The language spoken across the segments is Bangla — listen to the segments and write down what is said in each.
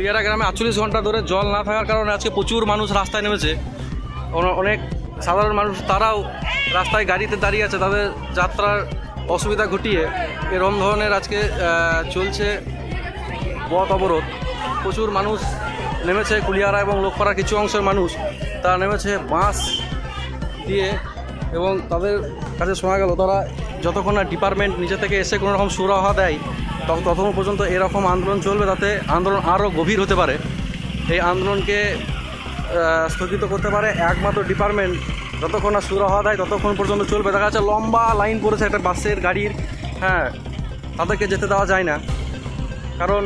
কুলিয়ারা গ্রামে আটচল্লিশ ঘণ্টা ধরে জল না থাকার কারণে আজকে প্রচুর মানুষ রাস্তায় নেমেছে। অনেক সাধারণ মানুষ, তারাও রাস্তায় গাড়িতে দাঁড়িয়ে আছে, তাদের যাত্রার অসুবিধা ঘটিয়ে এরম ধরনের আজকে চলছে পথ অবরোধ। প্রচুর মানুষ নেমেছে, কুলিয়ারা এবং লোকপাড়ার কিছু অংশের মানুষ, তারা নেমেছে বাঁশ দিয়ে এবং তাদের কাছে শোনা গেল, তারা যতক্ষণ না ডিপার্টমেন্ট নিজে থেকে এসে কোনো রকম সুরাহা দেয় তখন ততক্ষণ পর্যন্ত এরকম আন্দোলন চলবে তাতে আন্দোলন আরও গভীর হতে পারে। এই আন্দোলনকে স্থগিত করতে পারে একমাত্র ডিপার্টমেন্ট যতক্ষণ না সুরাহা দেয়, ততক্ষণ পর্যন্ত চলবে। দেখা যাচ্ছে লম্বা লাইন পড়েছে একটা বাসের গাড়ির। হ্যাঁ তাদেরকে যেতে দেওয়া যায় না। কারণ,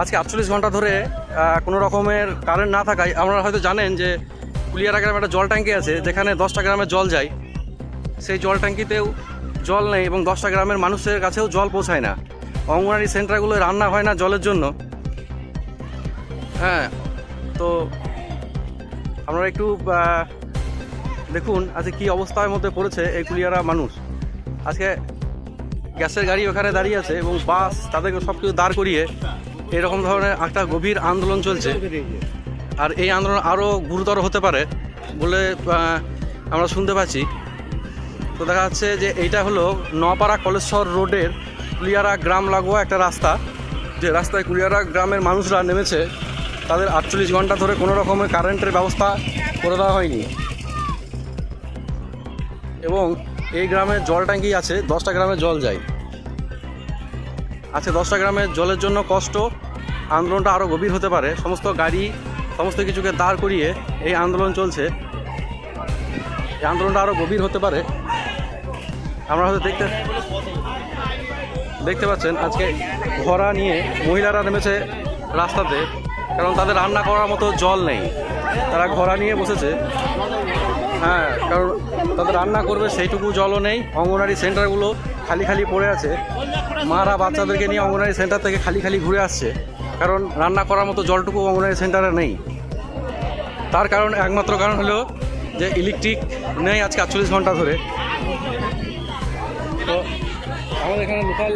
আজকে আটচল্লিশ ঘণ্টা ধরে কোনো রকমের কারেন্ট না থাকায়, আপনারা হয়তো জানেন যে কুলিয়ারা গ্রামে একটা জল ট্যাঙ্কি আছে, যেখানে দশটা গ্রামে জল যায়। সেই জল ট্যাঙ্কিতেও জল নেই এবং দশটা গ্রামের মানুষের কাছেও জল পৌঁছায় না। অঙ্গনারী সেন্টারগুলো রান্না হয় না জলের জন্য। হ্যাঁ তো আপনারা একটু দেখুন আজকে কী অবস্থার মধ্যে পড়েছে এই কুলিয়ারা মানুষ। আজকে গ্যাসের গাড়ি ওখানে দাঁড়িয়ে আছে এবং বাস তাদেরকে সব কিছু দাঁড় করিয়ে এরকম ধরনের একটা গভীর আন্দোলন চলছে। আর এই আন্দোলন আরও গুরুতর হতে পারে বলে আমরা শুনতে পাচ্ছি। তো দেখা যাচ্ছে যে এইটা হলো নপাড়া কলেশ্বর রোডের কুলিয়ারা গ্রাম লাগোয়া একটা রাস্তা। যে রাস্তায় কুলিয়ারা গ্রামের মানুষরা নেমেছে, তাদের আটচল্লিশ ঘণ্টা ধরে কোনো রকমের কারেন্টের ব্যবস্থা করে দেওয়া হয়নি। এবং এই গ্রামে জল ট্যাঙ্কি আছে, দশটা গ্রামে জল যায়। আছে দশটা গ্রামের জলের জন্য কষ্ট, আন্দোলনটা আরও গভীর হতে পারে। সমস্ত গাড়ি, সমস্ত কিছুকে দাঁড় করিয়ে এই আন্দোলন চলছে। এই আন্দোলনটা আরও গভীর হতে পারে। আমরা হয়তো দেখতে দেখতে পাচ্ছেন আজকে ঘোড়া নিয়ে মহিলারা নেমেছে রাস্তাতে, কারণ তাদের রান্না করার মতো জল নেই। তারা ঘোড়া নিয়ে বসেছে। হ্যাঁ কারণ তাদের রান্না করবে সেইটুকু জলও নেই। অঙ্গনারী সেন্টারগুলো খালি খালি পড়ে আছে। মারা বাচ্চাদেরকে নিয়ে অঙ্গনারী সেন্টার থেকে খালি খালি ঘুরে আসছে। কারণ রান্না করার মতো জলটুকু অঙ্গনারী সেন্টারে নেই। তার কারণ একমাত্র কারণ হলো যে ইলেকট্রিক নেই আজকে আটচল্লিশ ঘণ্টা ধরে। আমাদের এখানে লোকাল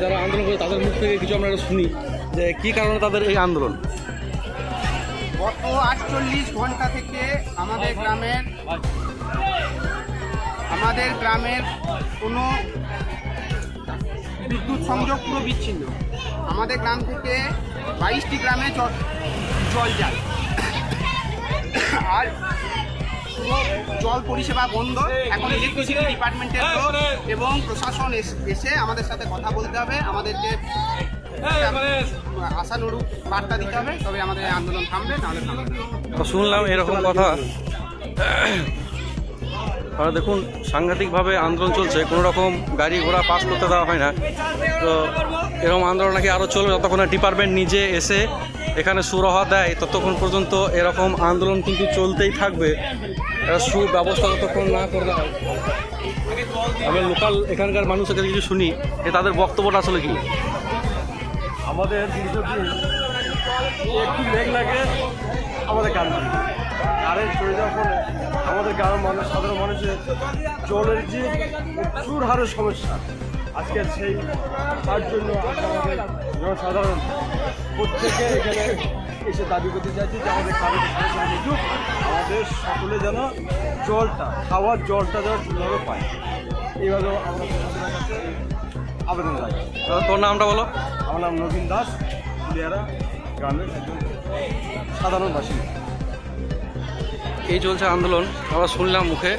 যারা আন্দোলন করে তাদের মুখ থেকে কিছু আমরা শুনি যে কী কারণে তাদের এই আন্দোলন? গত আটচল্লিশ ঘণ্টা থেকে আমাদের গ্রামের আমাদের গ্রামের কোনো বিদ্যুৎ সংযোগ পুরো বিচ্ছিন্ন। আমাদের গ্রাম থেকে বাইশটি গ্রামে জল যায়। আর জল পরিষেবা বন্ধ। এখন ইলেকট্রিসিটি ডিপার্টমেন্টের লোক এবং প্রশাসন এস- এসে আমাদের সাথে কথা বলতে হবে। আমাদেরকে আশানুরূপ বার্তা দিতে হবে। তবে আমাদের আন্দোলন থামবে নাহলে থামবে তো শুনলাম এরকম কথা। আর দেখুন সাংঘাতিকভাবে আন্দোলন চলছে। কোনো রকম গাড়ি ঘোড়া পাস করতে দেওয়া হয় না। তো এরকম আন্দোলন নাকি আরও চলবে? যতক্ষণ ডিপার্টমেন্ট নিজে এসে এখানে সুরহা দেয়, ততক্ষণ পর্যন্ত এরকম আন্দোলন কিন্তু চলতেই থাকবে। একটা সুব্যবস্থা যতক্ষণ না করলে দেওয়া হয়। আমি লোকাল এখানকার মানুষের কাছে কিছু শুনি, যে তাদের বক্তব্যটা আসলে কি? আমাদের একটু মেঘ লাগে, আমাদের কারেন্ট কারেন্ট চলে যাওয়ার ফলে আমাদের গ্রামের মানুষ, সাধারণ মানুষের জলের যে প্রচুর হারে সমস্যা আজকে সেই তার জন্য জনসাধারণ। প্রত্যেকে এখানে এসে দাবি করতে চাইছি যে আমাদের সমস্যা আমাদের সকলে যেন জলটা খাওয়ার জলটা যেন ঠিকভাবে পায়। এইভাবে আমরা প্রশাসনের কাছে আবেদন তো তোর নামটা বলো। আমার নাম নবীন দাস পুলিয়ারা গ্রামের একজন সাধারণ বাসিন্দা। এই চলছে আন্দোলন। আমরা শুনলাম মুখে।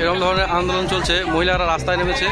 এরকম ধরনের আন্দোলন চলছে। মহিলারা রাস্তায় নেমেছে।